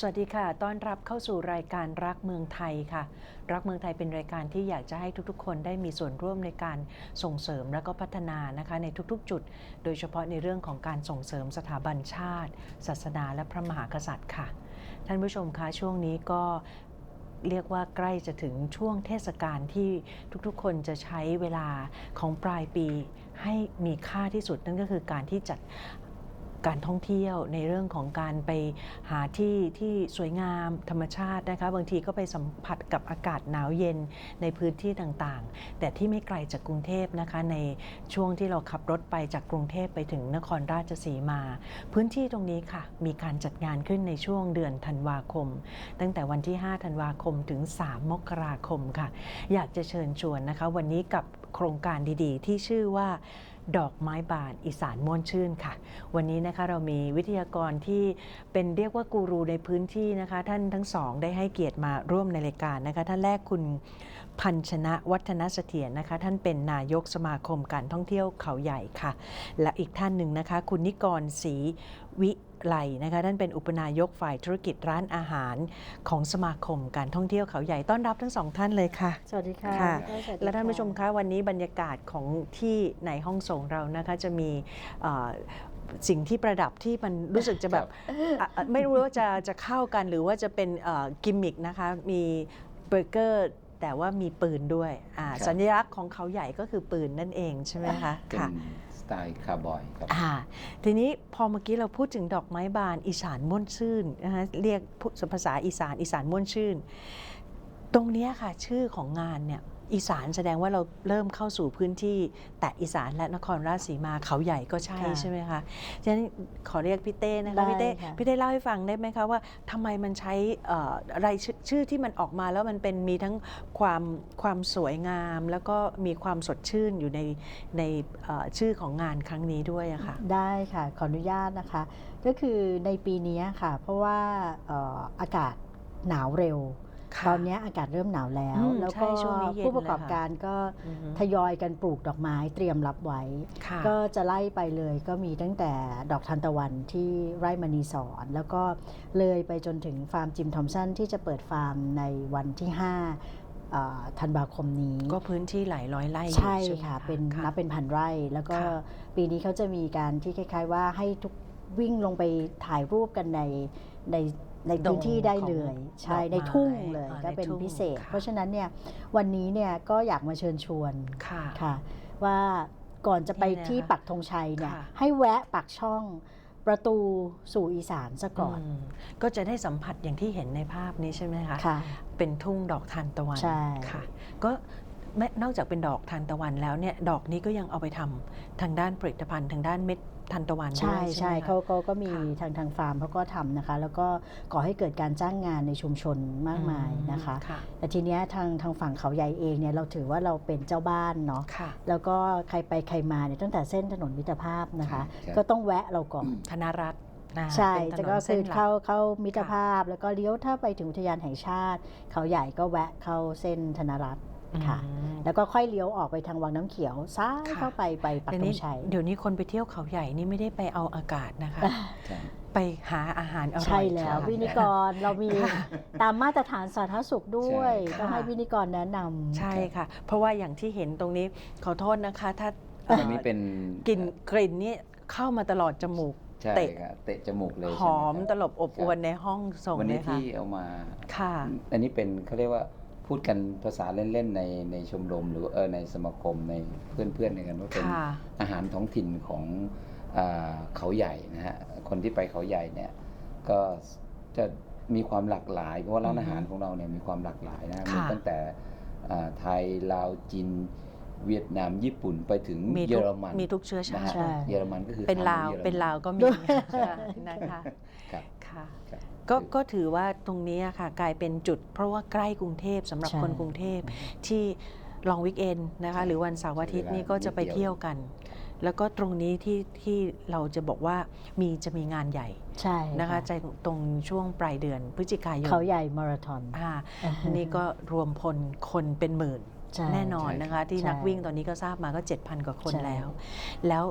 สวัสดีค่ะ ต้อนรับเข้าสู่รายการรักเมืองไทยค่ะ รักเมืองไทยเป็นรายการที่อยากจะให้ทุกๆ คนได้มีส่วนร่วมในการส่งเสริมและก็พัฒนานะคะในทุกๆ จุด โดยเฉพาะในเรื่องของการส่งเสริมสถาบันชาติ ศาสนา และพระมหากษัตริย์ค่ะ ท่านผู้ชมคะช่วงนี้ก็เรียกว่าใกล้จะถึงช่วงเทศกาลที่ทุกๆ คนจะใช้เวลาของปลายปีให้มีค่าที่สุดนั่นก็คือการที่จัด การท่องเที่ยวในเรื่องของการไปหาที่ที่สวยงามธรรมชาตินะคะ บางทีก็ไปสัมผัสกับอากาศหนาวเย็นในพื้นที่ต่างๆ แต่ที่ไม่ไกลจากกรุงเทพนะคะในช่วงที่เราขับรถไปจากกรุงเทพไปถึงนครราชสีมา พื้นที่ตรงนี้ค่ะ มีการจัดงานขึ้นในช่วงเดือนธันวาคม ตั้งแต่วันที่ 5 ธันวาคมถึง 3 มกราคมค่ะ อยากจะเชิญชวนนะคะ วันนี้กับโครงการดีๆ ที่ชื่อว่า ดอกไม้บานอีสานม่วนชื่นค่ะ วันนี้นะคะเรามีวิทยากรที่เป็นเรียกว่ากูรูในพื้นที่นะคะ ท่านทั้งสองได้ให้เกียรติมาร่วมในรายการนะคะ ท่านแรกคุณพันชนะวัฒนเสถียรนะคะ ท่านเป็นนายกสมาคมการท่องเที่ยวเขาใหญ่ค่ะ และอีกท่านหนึ่งนะคะ คุณนิกรศรีวิ ไลนะคะท่านเป็นอุปนายกฝ่ายธุรกิจร้านอาหารของสมาคมการท่องเที่ยวเขาใหญ่ต้อนรับทั้งสองท่านเลยค่ะ สวัสดีค่ะค่ะ สวัสดีและท่านผู้ชมค่ะคะวันนี้บรรยากาศของที่ในห้องส่งเรานะคะจะมีเอ่อสิ่งที่ประดับที่มันรู้สึกจะแบบอะอะไม่รู้ว่าจะจะเข้ากันหรือว่าจะเป็นเอ่อกิมมิกนะคะ มีเบอร์เกอร์แต่ว่ามีปืนด้วยอ่าครับ สัญลักษณ์ของเขาใหญ่ก็คือปืนนั่นเองใช่ไหมคะ เป็นค่ะส ไตล์คาร์บอยครับ อ่าทีนี้พอเมื่อกี้เราพูดถึงดอกไม้บานอีสานม่วนชื่นนะคะเรียกภาษาอีสานอีสานม่วนชื่น ตรงเนี้ยค่ะชื่อของงานเนี่ย อีสานแสดงว่าเราเริ่มเข้าสู่พื้นที่แต่อีสานและนครราชสีมาเขาใหญ่ก็ใช่ค่ะใช่ไหมคะฉะนั้นขอเรียกพี่เต้นะคะได้พี่เต้ค่ะ พี่เต้เล่าให้ฟังได้ไหมคะว่าทำไมมันใช้เอ่ออะไรชื่อชื่อที่มันออกมาแล้วมันเป็นมีทั้งความความสวยงาม แล้วก็มีความสดชื่นอยู่ในในเอ่อชื่อของงานครั้งนี้ด้วยอะค่ะ ได้ค่ะ ขออนุญาตนะคะ ก็คือในปีนี้ค่ะ เพราะว่าเอ่ออากาศหนาวเร็วค่ะ ตอนนี้อากาศเริ่มหนาวแล้วอืมแล้วใช่ก็ช่วงนี้เย็นผู้ประกอบเลยค่ะการก็อือฮึทยอยกันปลูกดอกไม้เตรียมรับไว้ค่ะก็จะไล่ไปเลยก็มีตั้งแต่ดอกทานตะวันที่ไร่มณีสอนแล้วก็เลยไปจนถึงฟาร์มจิมทอมสันที่จะเปิดฟาร์มในวันที่5เอ่อธันวาคมนี้ ก็พื้นที่หลายร้อยไร่อยู่ใช่ไหมค่ะเป็นค่ะนับเป็นพันไร่ แล้วก็ค่ะปีนี้เขาจะมีการที่คล้าย ๆ ว่าให้ทุกวิ่งลงไปถ่ายรูปกันในใน ในพื้นที่ได้เลยใช่ดอกไม้ในทุ่งเลยอ่าก็ในเป็นทุ่งพิเศษค่ะเพราะฉะนั้นเนี่ยวันนี้เนี่ยก็อยากมาเชิญชวนค่ะค่ะว่าก่อนจะไปนี่นะคะที่ปักธงชัยเนี่ยค่ะให้แวะปักช่องประตูสู่อีสานซะก่อนมก็จะได้สัมผัสอย่างที่เห็นในภาพนี้ใช่ไหมคะค่ะเป็นทุ่งดอกทานตะวันใช่ค่ะ ก็ไม่นอกจากเป็นดอกทานตะวันแล้วเนี่ยดอกนี้ก็ยังเอาไปทำทางด้านผลิตภัณฑ์ทางด้านเม็ด ทานตะวันด้ใช่วยใช่ใช่ไหมคะ เขาเขาก็มีค่ะทางทางฟาร์มเขาก็ทำนะคะ แล้วก็ก่อให้เกิดการจ้างงานในชุมชนมากมายนะคะ ค่ะแต่ทีเนี้ยทางทางฝั่งเขาใหญ่เองเนี่ยเราถือว่าเราเป็นเจ้าบ้านเนาะค่ะแล้วก็ใครไปใครมาเนี่ยตั้งแต่เส้นถนนมิตรภาพนะคะ ใช่ใช่ก็ต้องแวะเราก่อน ธนรัตน์นะใช่เป็นถจะนก็นคืเส้อนหลัก เข้าเข้ามิตรภาพ แล้วก็เลี้ยวถ้าไปถึงอุทยานแห่งชาติ เขาใหญ่ก็แวะเข้าเส้นธนรัตน์ ค่ะอืมแล้วก็ค่อยเลี้ยวออกไปทางวังน้ำเขียวซ้ายค่ะเข้าไปไปปักเดี๋ยวธนี้งชัยเดี๋ยวนี้คนไปเที่ยวเขาใหญ่นี่ไม่ได้ไปเอาอากาศนะคะใช่ไปหาอาหารอร่อยใช่แล้วทานวินิกรเรามีตามมาตรฐานสาธารณสุขด้วยใช่ค่ะต้องให้วินิกรแนะนำใช่ค่ะ เพราะว่าอย่างที่เห็นตรงนี้ขอโทษนะคะ ถ้าเอ่ออันนี้เป็นกลิ่นกลิ่นนี่เข้ามาตลอดจมูกใช่เตะครับเตะจมูกเลยหอมใช่ไคตรับลบอบอวนในห้องส่งวันเลนี้ยค่ะที่เอามาค่ะ อันนี้เป็นเขาเรียกว่า พูดกันภาษาเล่นๆในในชมรมหรือว่าเออในสมาคมในเพื่อนๆในกันว่าเป็นค่ะ อาหารท้องถิ่นของอาเขาใหญ่นะฮะคนที่ไปเขาใหญ่เนี่ยก็จะมีความหลากหลายเพราะว่าร้านอือฮึอาหารของเราเนี่ยมีความหลากหลายนะค่ะมีตั้งแต่อ่าไทยลาวจีนเวียดนามญี่ปุ่นไปถึงมีเยทุอกรมันมีทุกเชื้อชานะฮะติใช่ เยอรมันก็คือเป็นทงลาว ยอรมันเป็นลาวก็มีด้วย ค่ะนะคะครับ ค่ะ ครับ ก็ก็ถือว่าตรงนี้ค่ะกลายเป็นจุด เพราะว่าใกล้กรุงเทพสำหรับใช่คนกรุงเทพที่ลองวิกเอนนะคะหรือวันเสาร์อาทิตย์นี่ก็จะไปเที่ยวกัน แล้วก็ตรงนี้ที่ที่เราจะบอกว่ามีจะมีงานใหญ่ใช่นะคะใจตรงช่วงปลายเดือนพฤศจิกายนเขาใหญ่มาราธอนอ่านี่ก็รวมพลคนเป็นหมื่นใช่แน่นอนใช่นะคะ ที่ใช่นักวิ่งตอนนี้ก็ทราบมาก็ 7,000 กว่าคนใช่แล้ว แล้ว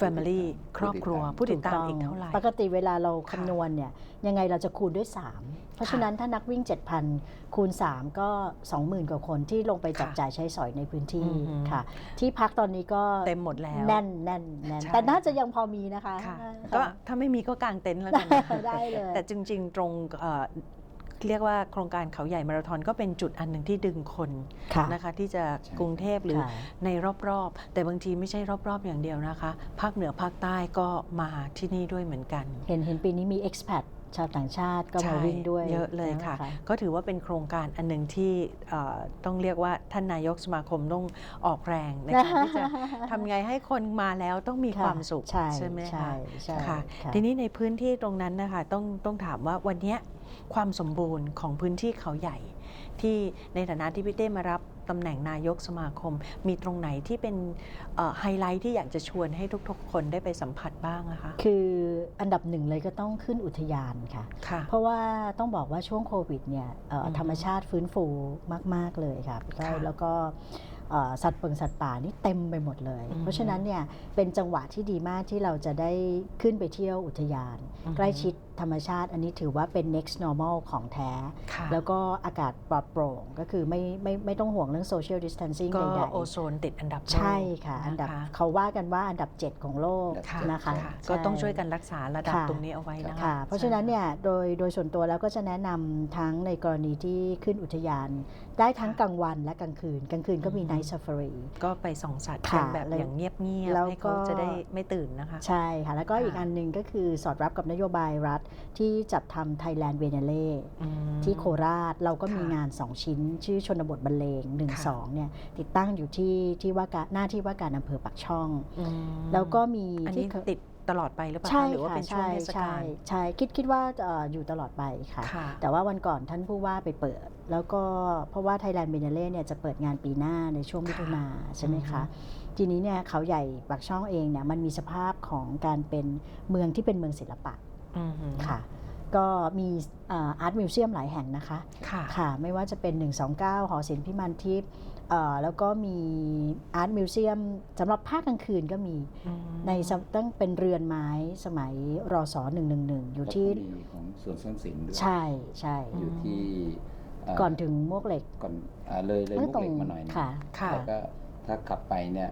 Family ครอบครัวผู้ติดตามอีกเท่าไหร่ ปกติเวลาเราค่ะคำนวณเนี่ยยังไงเราจะคูณด้วย 3 เพราะฉะนั้นถ้านักวิ่ง 7,000 คูณ 3 ก็ 20,000 กว่าคนที่ลงไปจับค่ะจ่ายใช้สอยในพื้นที่อือหือค่ะ ที่พักตอนนี้ก็เต็มหมดแล้ว แน่นแน่นแน่นใช่แต่น่าจะยังพอมีนะคะค่ะค่ะก็ถ้าไม่มีก็กางเต็นท์แล้วกันนะคะได้เลยแต่จริง ๆ ตรง เอ่อเรียกว่าโครงการเขาใหญ่มาราธอนก็เป็นจุดอันหนึ่งที่ดึงคนค่ะนะคะที่จะใช่กรุงเทพหรือค่ะในรอบๆ แต่บางทีไม่ใช่รอบๆ อย่างเดียวนะคะภาคเหนือภาคใต้ก็มาที่นี่ด้วยเหมือนกัน เห็นเห็นปีนี้มี expat ชาวต่างชาติก็มาใช่วิ่งด้วยเยอะเลยค่ะนก็ถือว่าเป็นโครงการอันหนึ่งที่เอ่อต้องเรียกว่าท่านนายกสมาคมต้องออกแรงในการที่จะทำไงให้คนมาแล้วต้องมีค่ะความสุขใช่ไหมใช่คะใช่ค่ะค่ะ ทีนี้ในพื้นที่ตรงนั้นนะคะต้องต้องถามว่าวันเนี้ย ความสมบูรณ์ของพื้นที่เขาใหญ่ ที่ในฐานะที่พี่เต้มารับตำแหน่งนายกสมาคม มีตรงไหนที่เป็นไฮไลท์ที่อยากจะชวนให้ทุกๆ คนได้ไปสัมผัสบ้างอะคะ คืออันดับหนึ่งเลยก็ต้องขึ้นอุทยานค่ะค่ะเพราะว่าต้องบอกว่าช่วงโควิดเนี่ยเอ่อออฮึธรรมชาติฟื้นฟูมาก ๆ เลยค่ะพี่ก้อยค่ะแล้วก็เอ่อสัตว์เปิงสัตว์ป่านี่เต็มไปหมดเลยอืมเพราะฉะนั้นเนี่ยเป็นจังหวะที่ดีมากที่เราจะได้ขึ้นไปเที่ยวอุทยานอือฮึใกล้ชิด ธรรมชาติอันนี้ถือว่าเป็น next normal ของแท้ค่ะแล้วก็อากาศปลอดโปร่ง ก็คือไม่ไม่ไม่ต้องห่วงเรื่อง social distancing ก็ใดโอโซนติดอันดับโลกๆใช่ค่ะ อันดับนะคะเขาว่ากันว่าอันดับ 7 ของโลกค่ะนะคะค่ะใก็ต้องช่วยกันรักษาระดับค่ะตรงนี้เอาไว้นะคะค่ะเพราะฉะนั้นเนี่ยโดยโดยส่วนตัวแล้วก็จะแนะนำทั้งในกรณีที่ขึ้นอุทยาน ได้ทั้งกลางวันและกลางคืน กลางคืนก็มีอืม night safari ก็ไปส่องสัตว์ค่ะกันแบบแล้วอย่างเงียบแล้วๆให้เขาก็จะได้ไม่ตื่นนะคะ ใช่ค่ะ แล้วก็ค่ะอีกอันหนึ่งก็คือสอดรับกับนโยบายรัฐที่จัดทำ Thailand v e n e l e อืมที่โคราชเราก็มีค่ะงาน 2 ชิ้น ชื่อชนบทบรรเลงค่ะ1 2เนี่ยติดตั้งอยู่ที่ที่ว่าการหน้าที่ว่าการอำเภอปักช่องอืมแล้วก็มีอันที่นี้เคยติดตลอดไปหรือเปล่าใช่คะหรือว่าค่ะเป็นช่วงใช่เทศใช่กาลใช่คิดคิดว่าเอ่ออยู่ตลอดไปค่ะค่ะ แต่ว่าวันก่อนท่านผู้ว่าไปเปิด แล้วก็เพราะว่า Thailand b i e n n a l e เนี่ยจะเปิดงานปีหน้าในช่วงมิถุนาใช่ไหมคะ ทีนี้เนี่ยเขาใหญ่ปากช่องเองเนี่ยมันมีสภาพของการเป็นเมืองที่เป็นเมืองศิลปะอืม ค่ะ ก็มีอาร์ตมิวเซียมหลายแห่งนะคะค่ะค่ะ ไม่ว่าจะเป็น 129 หอศิลป์พิมานทิพย์เอ่อแล้วก็มีอาร์ตมิวเซียมสำหรับภาคกลางคืนก็มีอืมในสมตั้งเป็นเรือนไม้สมัยรอสอ111 อยู่ที่แล้วก็มีของสวนส้นสินด้วยใช่ใช่อยู่ที่าก่อนถึงมวกเหล็กก่อนอ่าเลยเลยเอ้มุยกเหล็กมาหน่อยนึงค่ะค่ะแล้วก็ถ้าขับไปเนี่ย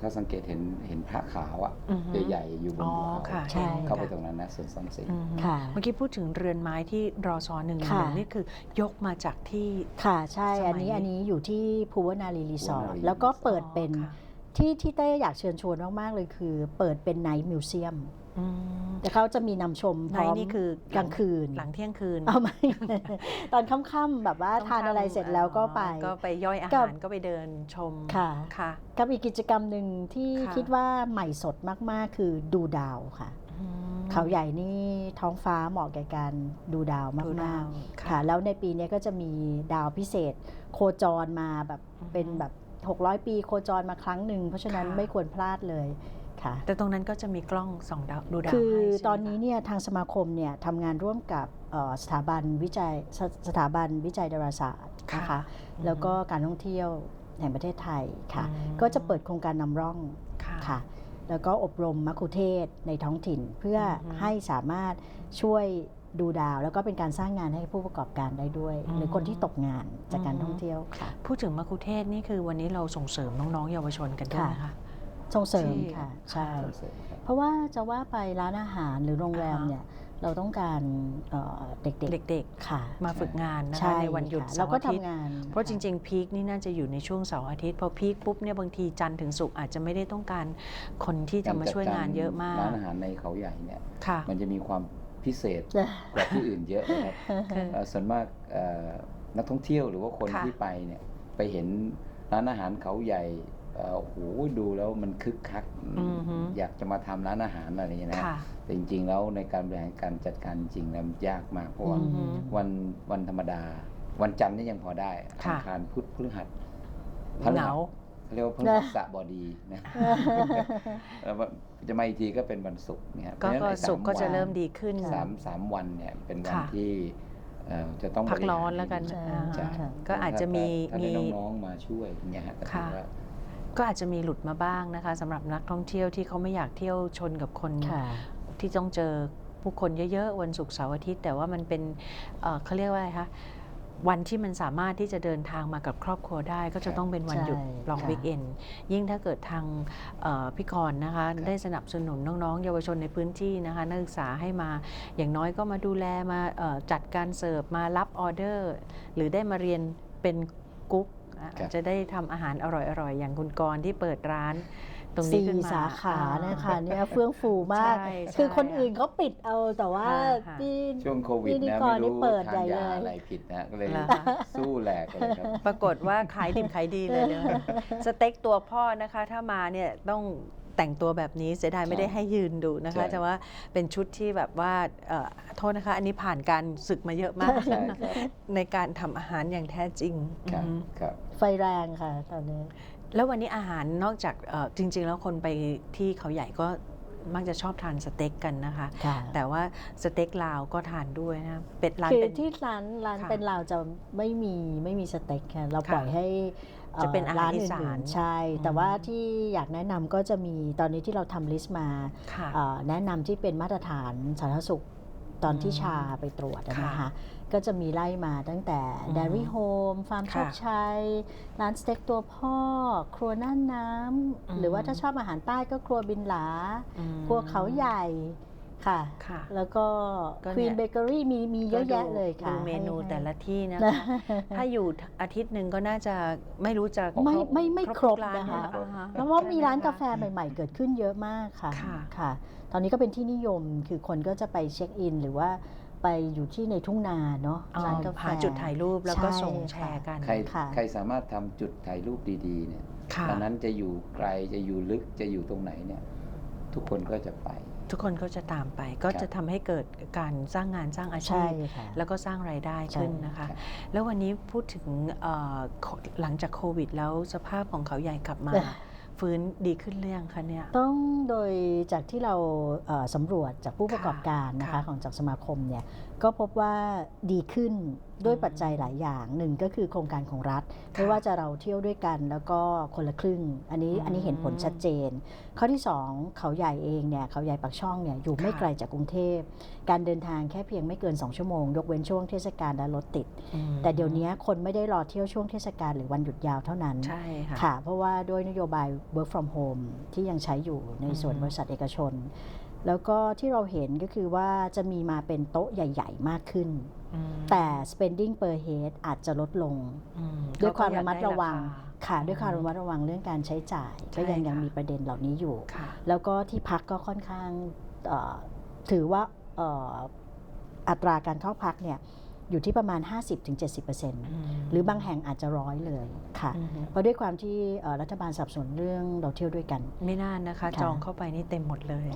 ถ้าสังเกตเห็นเห็นพระขาวอะอือฮึใหญ่ๆอยู่บนอ๋อภูเขาค่ะใช่ เข้าไปค่ะ ตรงนั้นนะสวนส้นสินอืมค่ะ เมื่อกี้พูดถึงเรือนไม้ที่รอซอหนึ่งหค่ะนึ่งนี่คือยกมาจากที่ ค่ะใช่สมัยอันนี้ อันนี้อยู่ที่ภูวนารีรีสอร์ทภูวนารี แล้วก็เปิดเป็นอ๋อค่ะ ที่ที่เต้อยากเชิญชวนมาก ๆ เลยคือ เปิดเป็นไนท์มิวเซียมอืม แต่เขาจะมีนำชมพในร้อมนี่คือกลางคืน หลังเที่ยงคืนเอาไหมตอนค่ำๆแบบว่าทานอะไรเสร็จแล้วก็ไป ก็ไปย่อยอากัหาบรก็ไปเดินชมค่ะค่ะกับอีกกิจกรรมหนึ่งที่ค่ะคิดว่าใหม่สดมากๆ คือดูดาวค่ะอืมเขาใหญ่นี่ท้องฟ้าเหมาะแก่การดูดาวดูดามากวๆค่ะ แล้วในปีนี้ก็จะมีดาวพิเศษ โคจรมาแบบอือฮึเป็นแบบ 600 ปีโคจรมาครั้งหนึ่ง เพราะฉะนั้นค่ะไม่ควรพลาดเลย ค่ะ แต่ตรงนั้นก็จะมีกล้องส่องดาวดูดาวคือให้ใช่ไหมตอนนี้คะเนี่ยทางสมาคมเนี่ยทำงานร่วมกับเอ่อสถาบันวิจัยสสถาบันวิจัยดาราศาสตร์นะคะอืมแล้วก็การท่องเที่ยวแห่งประเทศไทยค่ะอืมก็จะเปิดโครงการนำร่องค่ะค่ะแล้วก็อบรมมัคคุเทศก์ในท้องถิ่นเพื่อออฮึให้สามารถช่วยดูดาวแล้วก็เป็นการสร้างงานให้ผู้ประกอบการได้ด้วยอืมหรือคนที่ตกงานจากการอืมท่องเที่ยวค่ะพูดถึงมัคคุเทศก์นี่คือวันนี้เราส่งเสริมน้องๆเยาวชนกันด้วยค่ะนะคะ ส่งเสริมที่ค่ะใช่ส่งเสริมครับเพราะว่าจะว่าไปร้านอาหารหรือโรงแรมอ่าฮะเนี่ยเราต้องการเอ่อเด็กเด็กๆค่ะๆมาฝึกงานนะใช่คะในวันหยุดค่ะเสาเราร์ก็อาทิตย์ทำงานเพราะจริงๆพีคนี่น่าจะอยู่ในช่วงเสาร์อาทิตย์พอพีคปุ๊บเนี่ยบางทีจันทร์ถึงศุกร์อาจจะไม่ได้ต้องการคนที่จะมาช่วยงานเยอะมากร้านอาหารในเขาใหญ่เนี่ยค่ะมันจะมีความพิเศษๆกว่าที่อื่นเยอะนะครับคือเอ่อส่วนมากเอ่อนักท่องเที่ยวหรือว่าคนค่ะที่ไปเนี่ยไปเห็นร้านอาหารเขาใหญ่เอ่อ โอ้โหดูแล้วมันคึกคักอือฮึอยากจะมาทำร้านอาหารอะไรอย่างเงี้ยนะค่ะแต่จริงๆแล้วในการบริหารการจัดการจริงๆแล้วมันยากมากเพราะว่าอือฮึวันวันธรรมดา วันจันทร์นี่ยังพอได้ค่ะอังคารพุธพฤหัสเหงาเขาเรียกว่าพฤหัสบดีนะแล้วจะมาอีกทีก็เป็นวันศุกร์เนี่ยก็เพราะฉะนั้นก็ไอ้าศุกร์ก็จะวันเริ่มดีขึ้นค่ะสามสามวันเนี่ยเป็นวันค่ะที่เอ่อจะต้องพักบหาร้อนแล้วกันให้ดีใช่อ่าใช่ค่ะก็อาจจะมีถ้ามีได้น้องๆมาช่วยอย่างเงี้ยฮะก็ถือค่ะว่า ก็อาจจะมีหลุดมาบ้างนะคะสำหรับนักท่องเที่ยวที่เขาไม่อยากเที่ยวชนกับคนค่ะที่ต้องเจอผู้คนเยอะๆ วันศุกร์เสาร์อาทิตย์ แต่ว่ามันเป็นเอ่อเขาเรียกว่าอะไรคะวันที่มันสามารถที่จะเดินทางมากับครอบครัวได้ ก็จะต้องเป็นวันหยุดใช่ลองค่ะวิกเอนยิ่งถ้าเกิดทางเอ่อพี่กรณ์นะคะ ได้สนับสนุนน้องๆ เยาวชนในพื้นที่นะคะนักศึกษาให้มาอย่างน้อยก็มาดูแลมาเอ่อจัดการเสิร์ฟมารับออเดอร์ หรือได้มาเรียนเป็นกุ๊กอะครับ จะได้ทำอาหารอร่อยๆ อย่างคุณกรณ์ที่เปิดร้านตรงนี้สี่ขึ้นมา สาขาอ่นะคะเนี่ยเฟื่องฟูมาก ใช่คือใช่คนอื่นเขาปิดเอาแต่ว่าค่ะ ที่ ช่วงโควิดพิธีนะกรไม่นี่รู้เปิดทาใหญ่นยาเลยอะไรผิดนะก็เลยเหรอคะ สู้แหลกเลยครับ ปรากฏว่าขายดิบขายดีเลยเลยสเต็กตัวพ่อนะคะ ถ้ามาเนี่ยต้อง แต่งตัวแบบนี้เสียดายไม่ได้ใช่ให้ยืนดูนะคะใช่แต่ว่าเป็นชุดที่แบบว่าเอ่อโทษนะคะ อันนี้ผ่านการศึกมาเยอะมาก ใช่ครับในการทำอาหารอย่างแท้จริงครับอือฮึครับ ไฟแรงค่ะตอนนี้ แล้ววันนี้อาหารนอกจากเอ่อจริง ๆ แล้วคนไปที่เขาใหญ่ก็มักจะชอบทานสเต็กกันนะคะ ค่ะแต่ว่าสเต็กลาวก็ทานด้วยนะเป็ดร้านคือเป็น ที่ร้านร้านค่ะเป็นเราจะไม่มีไม่มีสเต็กค่ะเราค่ะปล่อยให้อ่อ จะเป็นอาหารอีสานอื่ๆใช่ แต่อืมว่าที่อยากแนะนำก็จะมีตอนนี้ที่เราทำลิสต์มาค่ะเอ่อแนะนำที่เป็นมาตรฐานสาธารณสุขตอนที่อืมชาไปตรวจอะค่ะนะคะก็จะมีไล่มาตั้งแต่อืม Dairy Home ฟาร์มโชค่ะคชัย ร้านสเต็กตัวพ่อ ครัวน่านน้อืมำหรือว่าถ้าชอบอาหารใต้ก็ครัวบินหลาอืมครัวเขาใหญ่ ค่ะ ค่ะ แล้วก็ก็ควีเนี่นยเบเกอรี่มีมีเยอะแยะก็ดูเลยค่ะดูเมนูให้แต่ละที่นะนะคะ ถ้าอยู่อาทิตย์หนึ่งก็น่าจะไม่รู้จะไม่ครบไม่ไม่ครบทุกานะคะ อ่าฮะแล้วว่ามีร้านกาแฟใช่ไหมคะใหม่ ๆ เกิดขึ้นเยอะมากค่ะค่ะ ค่ะ ตอนนี้ก็เป็นที่นิยมคือคนก็จะไปเช็คอิน หรือว่าไปอยู่ที่ในทุ่งนาเนาะอ๋อร้านกาแฟ หาจุดถ่ายรูปแล้วก็ใช่ส่งค่ะแชร์กัน ใครค่ะ ใครสามารถทำจุดถ่ายรูปดีๆเนี่ยค่ะ ตอนนั้นจะอยู่ไกลจะอยู่ลึกจะอยู่ตรงไหนเนี่ย ทุกคนก็จะไป ทุกคนก็จะตามไป ก็ครับจะทำให้เกิดการสร้างงานสร้างอาชีใช่พ ค่ะ แล้วก็สร้างรายได้ขึ้นนะคะครับแล้ววันนี้พูดถึงเอ่อหลังจากโควิด แล้วสภาพของเขาใหญ่กลับมาเอ่อฟื้นดีขึ้นหรือยังคะเนี่ย ต้องโดยจากที่เราเอ่อสำรวจจากผู้ประกอบการนะคะค่ะ ของจากสมาคมเนี่ยก็พบว่าดีขึ้นด้วยอืมปัจจัยหลายอย่างหนึ่งก็คือโครงการของรัฐ ไม่ว่าจะเราเที่ยวด้วยกันแล้วก็คนละครึ่ง อันนี้อืมอันนี้เห็นผลชัดเจน ข้อที่ 2 เขาใหญ่เองเนี่ยเขาใหญ่ปักช่องเนี่ยอยู่ไม่ค่ะไกลจากกรุงเทพ การเดินทางแค่เพียงไม่เกิน 2 ชั่วโมง ยกเว้นช่วงเทศกาลและรถติดอืมแต่เดี๋ยวนี้คนไม่ได้รอเที่ยวช่วงเทศกาลหรือวันหยุดยาวเท่านั้นใช่ค่ะค่ะเพราะว่าด้วยนโยบาย work from home ที่ยังใช้อยู่ในส่วนอืมบริษัทเอกชนแล้วก็ที่เราเห็นก็คือว่าจะมีมาเป็นโต๊ะใหญ่ ๆ มากขึ้นอืม แต่ spending per head อาจจะลดลงอืมด้วยความเขก็ระมัดอยกไระวังาคาค่ะด้วยความระมัดระวังเรื่องการใช้จ่ายใช่ก็ยังยังค่ะมีประเด็นเหล่านี้อยู่ค่ะแล้วก็ที่พักก็ค่อนข้างเอ่อถือว่าเอ่ออัตราการเข้าพักเนี่ย อยู่ที่ประมาณ 50-70%หรือบางแห่งอาจจะร้อยเลยค่ะอืมเพราะด้วยความที่เอ่อรัฐบาลสนับสนุนเรื่องเราเที่ยวด้วยกัน ไม่น่านะคะค่ะจองเข้าไปนี่เต็มหมดเลย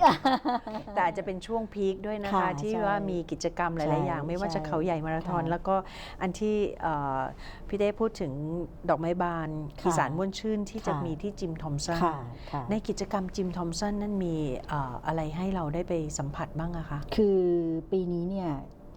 แต่อาจจะเป็นช่วงพีคด้วยนะคะค่ะที่ใช่ว่ามีกิจกรรมหใช่ลาย ๆ อย่าง ไม่ว่าจะใช่เขาใหญ่มาราธอนค่ะแล้วก็อันที่เอ่อพี่ได้พูดถึงดอกไม้บานค่ะอีสานม่วนชื่นที่จะค่ะมีที่จิมทอมสันค่ะค่ะในกิจกรรมจิมทอมสันนั่นมีเอ่ออะไรให้เราได้ไปสัมผัสบ้างอะคะคือปีนี้เนี่ย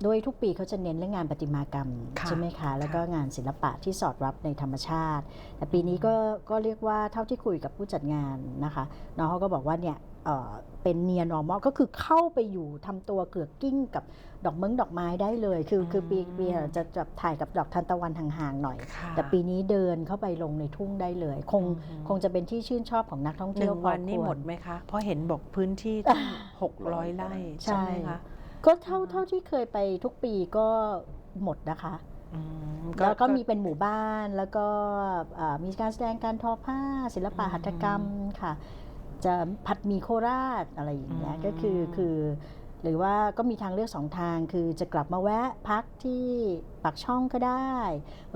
ด้วยทุกปีเขาจะเน้นเรื่องงานประติมากรรมค่ะใช่ไหมคะ แล้วก็ค่ะงานศิลปะที่สอดรับในธรรมชาติ แต่ปีนี้ก็ก็เรียกว่าเท่าที่คุยกับผู้จัดงานนะคะน้องเขาก็บอกว่าเนี่ยเอ่อเป็นเนียนอร์มอลก็คือเข้าไปอยู่ทำตัวเกลือกกิ้งกับดอกเม้งดอกไม้ได้เลย คือคือปีปีจะจะถ่ายกับดอกทานตะวันห่างๆหน่อยค่ะแต่ปีนี้เดินเข้าไปลงในทุ่งได้เลย คงอืมคงจะเป็นที่ชื่นชอบของนักท่องหเที่ยนึ่วงพอวันนี่ควรหมดไหมคะ เพราะเห็นบอกพื้นที่ตั้งหกร้อยไร่ใช่ใช่ไหมคะ ก็เท่าอ่าเท่าที่เคยไปทุกปีก็หมดนะคะอืมแล้วก็มีเป็นหมู่บ้านแล้วก็อ่ามีการแสดงการทอผ้า ศิลปะอืมหัตถกรรมค่ะ จะผัดหมีโคราชอะไรอย่างเงี้ยอืมก็คือคือ หรือว่าก็มีทางเลือกสองทางคือจะกลับมาแวะพักที่ ปากช่องก็ได้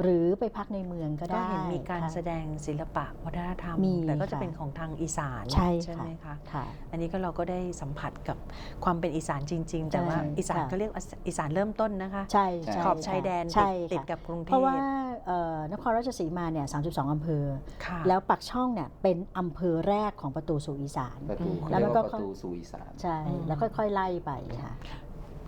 หรือไปพักในเมืองก็ก็ได้เห็นมีการค่ะแสดงศิลปะวัฒนธรรมมีแต่ก็จะค่ะเป็นของทางอีสานใช่ไหมค่ะคะค่ะอันนี้ก็เราก็ได้สัมผัสกับความเป็นอีสานจริง ๆ แต่ว่าใช่อีสานค่ะก็เรียกอีสานเริ่มต้นนะคะใช่ใช่ใช่ขอบชายแดนใช่ติดติดค่ะกับกรุงเทเพราะพว่าเอ่อนครราชสีมาเนี่ย32อำเภอค่ะแล้วปักช่องเนี่ยเป็นอำเภอแรกของประตูสู่อีสานประตูอืมเขาแล้วเรียมันกก็ว่าประตูสู่อีสานใช่อืมแล้วค่อยๆไล่ไปค่ะ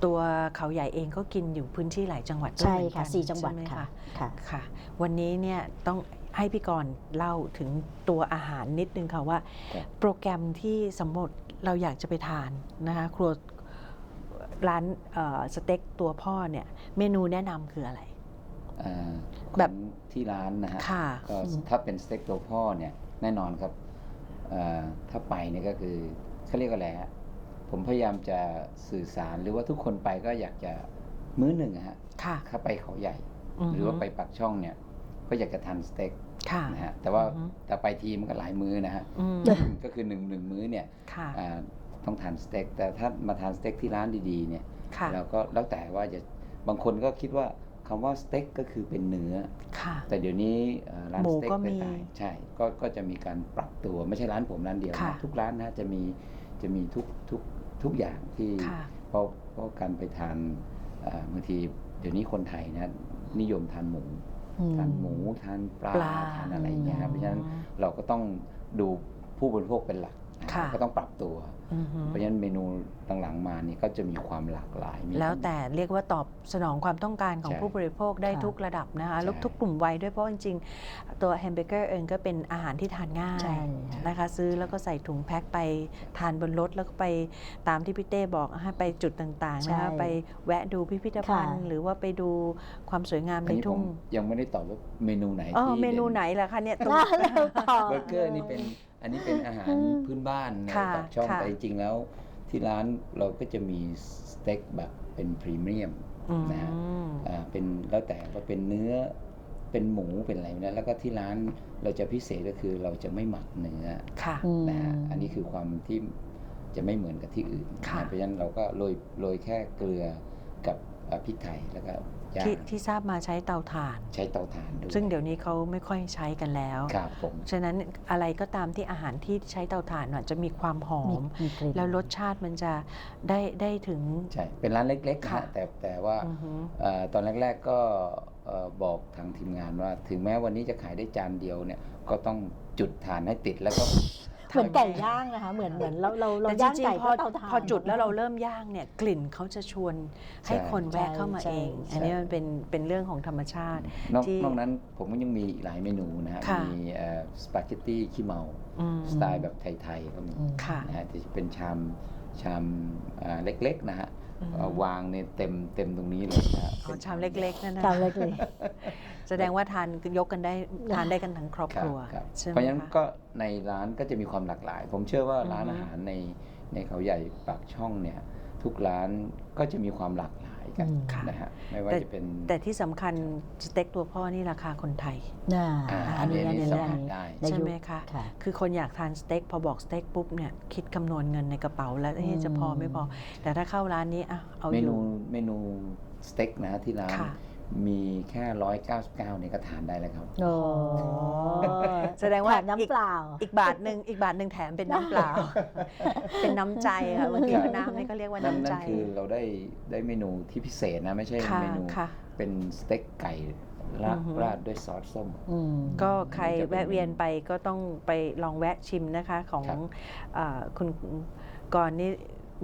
ตัวเขาใหญ่เองก็กินอยู่พื้นที่หลายจังหวัดด้วยใช่เหมือนกัค่ะนสี่จังหวัดใช่ไมค่ะคะค่ะ ค่ะ วันนี้เนี่ยต้องให้พี่กรณ์เล่าถึงตัวอาหารนิดนึงค่ะว่า ครับ โปรแกรมที่สมมติเราอยากจะไปทานนะคะครัวร้านเอ่อสเต็กตัวพ่อเนี่ยเมนูแนะนำคืออะไร อ่าแบบของที่ร้านนะฮะค่ะก็ถ้าเป็นสเต็กตัวพ่อเนี่ยแน่นอนครับอ่าถ้าไปเนี่ยก็คือเขาเรียกว่าอะไรฮะ ผมพยายามจะสื่อสารหรือว่าทุกคนไปก็อยากจะมื้อหนึ่งอะฮะค่ะ ถ้าไปเขาใหญ่มหรือว่าไปปักช่องเนี่ย ก็อยากจะทานสเต็กค่ะนะฮะแต่ว่าอือฮึแต่ไปทีมันก็หลายมื้อนะฮะอืมก็คือหนึ่งหนึ่งมื้อเนี่ยค่ะอ่าต้องทานสเต็กแต่ถ้ามาทานสเต็กที่ร้านดีๆเนี่ยค่ะเราก็แล้วแต่ว่าจะบางคนก็คิดว่าคำว่าสเต็กก็คือเป็นเนื้อค่ะแต่เดี๋ยวนี้เอ่อร้านหมูสเต็กก็มีต่างๆใช่ก็ก็จะมีการปรับตัวไม่ใช่ร้านผมร้านเดียวค่ะนะทุกร้านนะจะมีจะมีทุกทุก ทุกอย่างที่ค่ะเพราะเพราะการไปทานเอ่อบางทีเดี๋ยวนี้คนไทยนะนิยมทานหมูอืมทานหมูทานปลาปลาทานอะไรอย่างเงี้ยครับเพราะฉะนั้นอืมเราก็ต้องดูผู้บริโภคเป็นหลักนะค่ะ ก็ต้องปรับตัวอือฮึเพราะฉะนั้นเมนูหลังๆมานี่ก็จะมีความหลากหลายมีแล้วทั้งแต่เรียกว่าตอบสนองความต้องการของใช่ผู้บริโภคได้ค่ะทุกระดับนะคะใช่ลูกทุกกลุ่มวัยด้วยเพราะจริงๆ ตัวแฮมเบอร์เกอร์เองก็เป็นอาหารที่ทานง่ายใช่ค่ะนะคะ ซื้อแล้วก็ใส่ถุงแพ็คไปทานบนรถแล้วก็ไปตามที่พี่เต้บอกให้ไปจุดต่างๆนะคะใช่ไปแวะดูพิพิธภัณฑ์ค่ะหรือว่าไปดูความสวยงามอันในนี้ผทุ่มงยังไม่ได้ตอบว่าเมนูไหนอ๋อที่เมนูด่ไหนล่ะคะเนี่ยตรงน่าเราต่อเบอร์เกอร์นี่เป็น อันนี้เป็นอาหารอืมพื้นบ้านในค่ะปากช่องค่ะ แต่จริงๆแล้ว ที่ร้านเราก็จะมีสเต็กแบบเป็นพรีเมียม อืม นะฮะ อ่าเป็นแล้วแต่ว่าเป็นเนื้อเป็นหมูเป็นอะไรนะแล้วก็ที่ร้านเราจะพิเศษก็คือเราจะไม่หมักเนื้อค่ะอืมนะฮะอันนี้คือความที่จะไม่เหมือนกับที่อื่นนะค่ะฮะเพราะฉะนั้นเราก็โรยโรยแค่เกลือกับอ่า พริกไทยแล้วก็ย่างที่ที่ทราบมาใช้เตาถ่าน ใช้เตาถ่านด้วยซึ่งเดี๋ยวนี้เขาไม่ค่อยใช้กันแล้วครับผมฉะนั้นอะไรก็ตามที่อาหารที่ใช้เตาถ่านน่ะจะมีความหอมีมมีกลิ่นแล้วรสชาติมันจะได้ได้ถึง ใช่เป็นร้านเล็กๆนะค่ะฮะแต่แต่ว่าอือฮึเอ่อตอนแรก ๆก็เอ่อบอกทางทีมงานว่า ถึงแม้วันนี้จะขายได้จานเดียวเนี่ยก็ต้องจุดถ่านให้ติดแล้วก็ เหมือนไก่ย่างนะคะ เหมือนเหมือนเราเราเราแต่จย่างริงไก่ๆพก็อเตาถ่านพอจุดแล้วเราเริ่มย่างเนี่ยกลิ่นเขาจะชวนให้ใช่คนแวะเข้ามาใช่เองใช่อันนี้มันเป็นเป็นเรื่องของธรรมชาตินอกที่นอกนั้นผมก็ยังมีอีกหลายเมนูนะฮะค่ะมีสปาเกตตี้ขี้เมาอืมสไตล์แบบไทยๆก็มีอืมค่ะนะฮะที่เป็นชามชามอ่าเล็กๆนะฮะอืม เอาวางเนี่ยเต็มเต็มตรงนี้เลยนะฮะอ๋อเป็นชามเล็กๆนั่นนะชามเล็กเลย แสดงว่าทานยกกันได้ทานได้กันทั้งครอบคครับรัวครับใช่ไหมเพราะฉะนั้นคะ ก็ในร้านก็จะมีความหลากหลาย ผมเชื่อว่าร้านอือฮึอาหารในในเขาใหญ่ปากช่องเนี่ยทุกร้านก็จะมีความหลากหลาย กันอืมนะฮะไม่ว่าจะเป็นแต่ที่สำคัญสเต็กตัวพ่อนี่ราคาคนไทย น่าอ่าอันนี้อัอันนนี้นี้สัมอันผัสนี้ได้ในใช่ยุคไหมคะ ค่ะ คือคนอยากทานสเต็กพอบอกสเต็กปุ๊บเนี่ยคิดคำนวณเงินในกระเป๋าแล้วเอ๊ะจะพอไม่พอ แต่ถ้าเข้าร้านนี้อะเอาเมอนูยู่ เมนูสเต็กนะฮะที่ร้าน ค่ะ มีแค่ร้อยเก้าสิบเก้าเนี่ยก็ทานได้แล้วครับ โอ้แสดงว่าแถมน้ำเปล่า อีกบาทหนึ่งอีกบาทหนึ่งแถมเป็นน้ำเปล่า เป็นน้ำใจค่ะบางทีครับน้ำนี่ก็เรียกว่านั่นน้ำใจนั่นคือเราได้ได้เมนูที่พิเศษนะ ไม่ใช่ค่ะเมนู ค่ะ เป็นสเต็กไก่ราดอือฮึ ราดด้วยซอสส้ม อืม ก็ใครจะเป็นแวะเวียนไปก็ต้องไปลองแวะชิมนะคะของครับอาคุณกรณ์นี่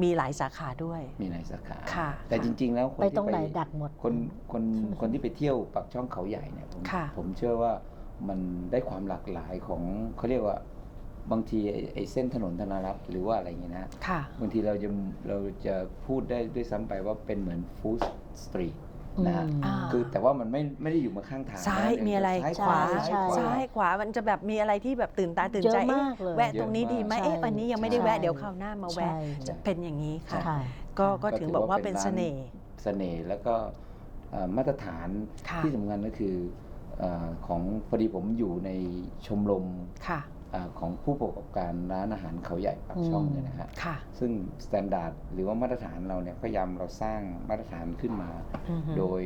มีหลายสาขาด้วย มีในสาขาค่ะแต่ค่ะจริง ๆ แล้วคนไปที่ตรงไหนดักหมดคนคนคนที่ไปเที่ยวปักช่องเขาใหญ่เนี่ยผมค่ะผมเชื่อว่ามันได้ความหลากหลายของเขาเรียกว่าบางทีไอ้ไอ้เส้นถนนธนารักษ์หรือว่าอะไรอย่างเงี้ยนะค่ะบางทีเราจะเราจะพูดได้ด้วยซ้ำไปว่าเป็นเหมือนฟู้ดสตรีท นะฮะอืมอ่า คือแต่ว่ามันไม่ไม่ได้อยู่มาข้างทางซ้ายนมีอะไรซ้ายขวาใช่ซ้ายขวามันจะแบบมีอะไรที่แบบตื่นตาตื่นเยอะใจเอ๊ะมากเลย แวะตรงนี้ดีไหมใช่เอ๊ะวันนี้ยังไม่ได้ใช่แวะเดี๋ยวคราวหน้ามาแวะใช่จะเป็นอย่างนี้ค่ะ ค่ะ ก็ก็ก็ถึงถือบอกว่าว่าเป็นเป็นร้านเสน่ห์เสน่ห์แล้วก็เอ่อมาตรฐานค่ะที่สำคัญก็คือเอ่อของพอดีผมอยู่ในชมรมค่ะอ่า ของผู้ประกอบการร้านอาหารเขาใหญ่ปากช่องอืมเนี่ยนะฮะค่ะซึ่งสแตนดาร์ดหรือว่ามาตรฐานเราเนี่ยพยายามเราสร้างมาตรฐานขึ้นมาอือฮึโดย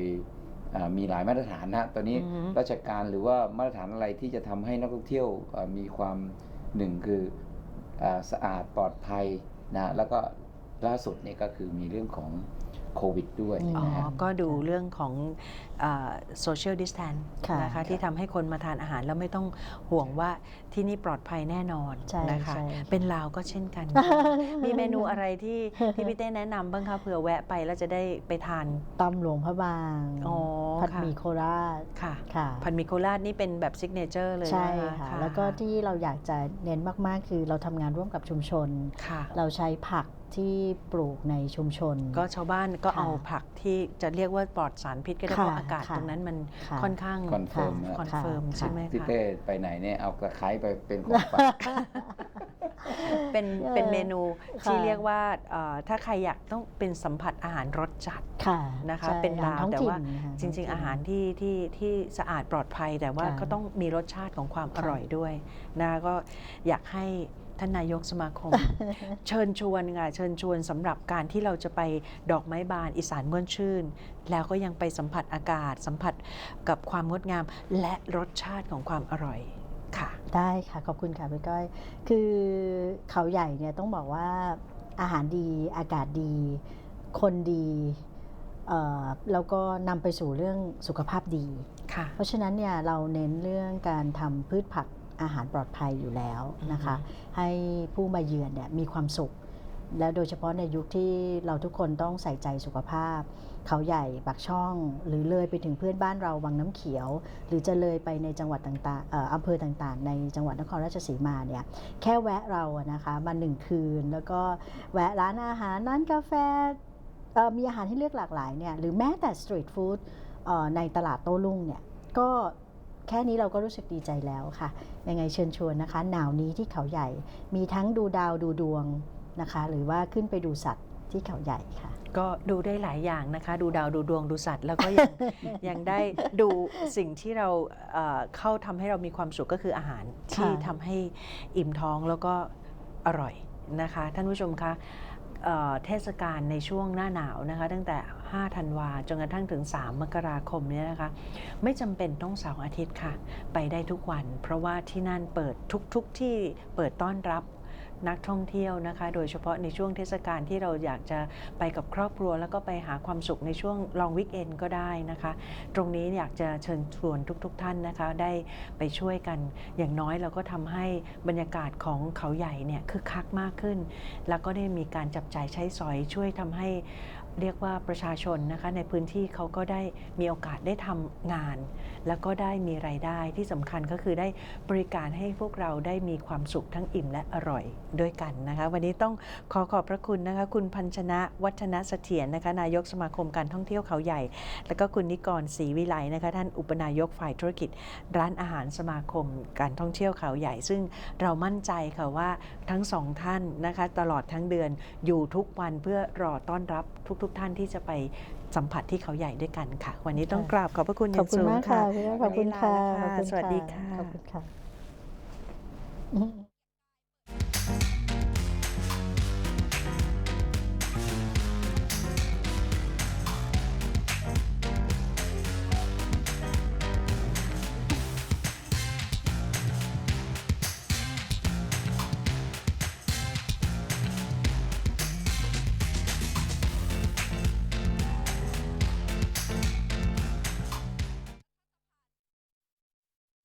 อ่ามีหลายมาตรฐานนะตอนนี้อือฮึราชการหรือว่ามาตรฐานอะไรที่จะทำให้นักท่องเที่ยวอ่ามีความหนึ่งคืออาสะอาดปลอดภัยนะแล้วก็ล่าสุดเนี่ยก็คือมีเรื่องของ โควิดด้วยอืมอ๋อ นะฮะ ก็ดูเรื่องของโซเชียลดิสแทนค่ะนะคะที่ทำให้คนมาทานอาหารแล้วไม่ต้องห่วงว่าที่นี่ปลอดภัยแน่นอนใช่นะคะ ใช่ เป็นลาวก็เช่นกัน มีเมนูอะไรที่ที่พี่เต้แนะนำบ้างคะเผื่อแวะไปแล้วจะได้ไปทาน ตำหลวงพระบางอ๋อผัดค่ะหมี่โคราชค่ะ ค่ะพันหมิโคราชนี่เป็นแบบซิกเนเจอร์เลยใช่นะคะค่ะ แล้วก็ที่เราอยากจะเน้นมาก ๆ คือเราทำงานร่วมกับชุมชน ค่ะ เราใช้ผัก ที่ปลูกในชุมชน ก็ชาวบ้านก็ค่ะเอาผักที่จะเรียกว่าปลอดสารพิษก็ได้เพค่ะราะอากาศค่ะตรงนั้นมันค่ะค่อนข้างคอนเฟิร์มค่ะนะคอนเฟิร์มค่ะใช่ไหมพี่คะเต้ไปไหนเนี่ยเอาตะไคร้ไปเป็นของฝากเป็นเป็นเมนูที่ค่ะเรียกว่าเอ่อถ้าใครอยากต้องเป็นสัมผัสอาหารรสจัดค่ะนะคะใช่เป็นลาวอหรท้องแต่ถิ่ว่านนะคะจริงๆท้อาถิ่นหารที่ที่ที่สะอาดปลอดภัยแต่ว่าค่ะก็ต้องมีรสชาติของความอค่ะร่อยด้วยนะก็อยากให้ ท่านนายกสมาคม เชิญชวนค่ะเชิญชวนสำหรับการที่เราจะไปดอกไม้บานอีสานม่วนชื่น แล้วก็ยังไปสัมผัสอากาศ สัมผัสกับความงดงาม และรสชาติของความอร่อยค่ะ ได้ค่ะ ขอบคุณค่ะพี่ก้อย คือเขาใหญ่เนี่ยต้องบอกว่าอาหารดีอากาศดี คนดีเอ่อแล้วก็นำไปสู่เรื่องสุขภาพดีค่ะเพราะฉะนั้นเนี่ยเราเน้นเรื่องการทำพืชผัก อาหารปลอดภัยอยู่แล้วนะคะ ให้ผู้มาเยือนเนี่ยมีความสุข แล้วโดยเฉพาะในยุคที่เราทุกคนต้องใส่ใจสุขภาพ เขาใหญ่ปากช่อง หรือเลยไปถึงเพื่อนบ้านเราวังน้ำเขียว หรือจะเลยไปในจังหวัดต่างๆเอ่ออำเภอต่างๆ ในจังหวัดนครราชสีมาเนี่ยแค่แวะเราอะนะคะมาหนึ่งคืน แล้วก็แวะร้านอาหารร้านกาแฟเอ่อมีอาหารให้เลือกหลากหลายเนี่ยหรือแม้แต่สตรีทฟู้ดในตลาดโต้รุ่งเนี่ยก็ แค่นี้เราก็รู้สึกดีใจแล้วค่ะ ยังไงเชิญชวนนะคะ หนาวนี้ที่เขาใหญ่ มีทั้งดูดาวดูดวงนะคะ หรือว่าขึ้นไปดูสัตว์ที่เขาใหญ่ค่ะ ก็ดูได้หลายอย่างนะคะ ดูดาวดูดวงดูสัตว์ แล้วก็ยัง ยังได้ดูสิ่งที่เราเอ่อเข้าทำให้เรามีความสุขก็คืออาหาร ที่ค่ะ ทำให้อิ่มท้องแล้วก็อร่อยนะคะ ท่านผู้ชมคะ เทศกาลในช่วงหน้าหนาวนะคะ ตั้งแต่ 5 ธันวาจนกระทั่งถึง 3 มกราคมเนี่ยนะคะ ไม่จำเป็นต้องเสาร์อาทิตย์ค่ะ ไปได้ทุกวัน เพราะว่าที่นั่นเปิดทุกๆทที่เปิดต้อนรับ นักท่องเที่ยวนะคะ โดยเฉพาะในช่วงเทศกาลที่เราอยากจะไปกับครอบครัว แล้วก็ไปหาความสุขในช่วงลองวิกเอนก็ได้นะคะ ตรงนี้อยากจะเชิญชวนทุกๆทท่านนะคะ ได้ไปช่วยกัน อย่างน้อยเราก็ทำให้บรรยากาศของเขาใหญ่เนี่ยคึกคักมากขึ้น แล้วก็ได้มีการจับจ่ายใช้สอยช่วยทำให้ เรียกว่าประชาชนนะคะในพื้นที่เขาก็ได้มีโอกาสได้ทำงาน แล้วก็ได้มีไรายได้ที่สำคัญก็คือได้บริการให้พวกเราได้มีความสุขทั้งอิ่มและอร่อยด้วยกันนะคะ วันนี้ต้องขอขอบพระคุณนะคะ คุณพันชนะวัฒนเสถียรนะคะ นายกสมาคมการท่องเที่ยวเขาใหญ่ แล้วก็คุณนิกรศรีวิไลนะคะ ท่านอุปนายกฝ่ายธุรกิจ ร้านอาหารสมาคม การท่องเที่ยวเขาใหญ่ ซึ่งเรามั่นใจค่ะว่าทั้งสองท่านนะคะ ตลอดทั้งเดือนอยู่ทุกวันเพื่อรอต้อนรับทุกๆทท่านที่จะไปสัมผัสที่เขาใหญ่ด้วยกันค่ะ วันนี้ต้องกราบขอบพระคุณอขอบย่างคุณสูงมากค่ะค่ะพี่ก้อยขอบคุณค่ะวันนี้ลาแล้วค่ะขอบคุณสวัสดีค่ะขอบคุณค่ะ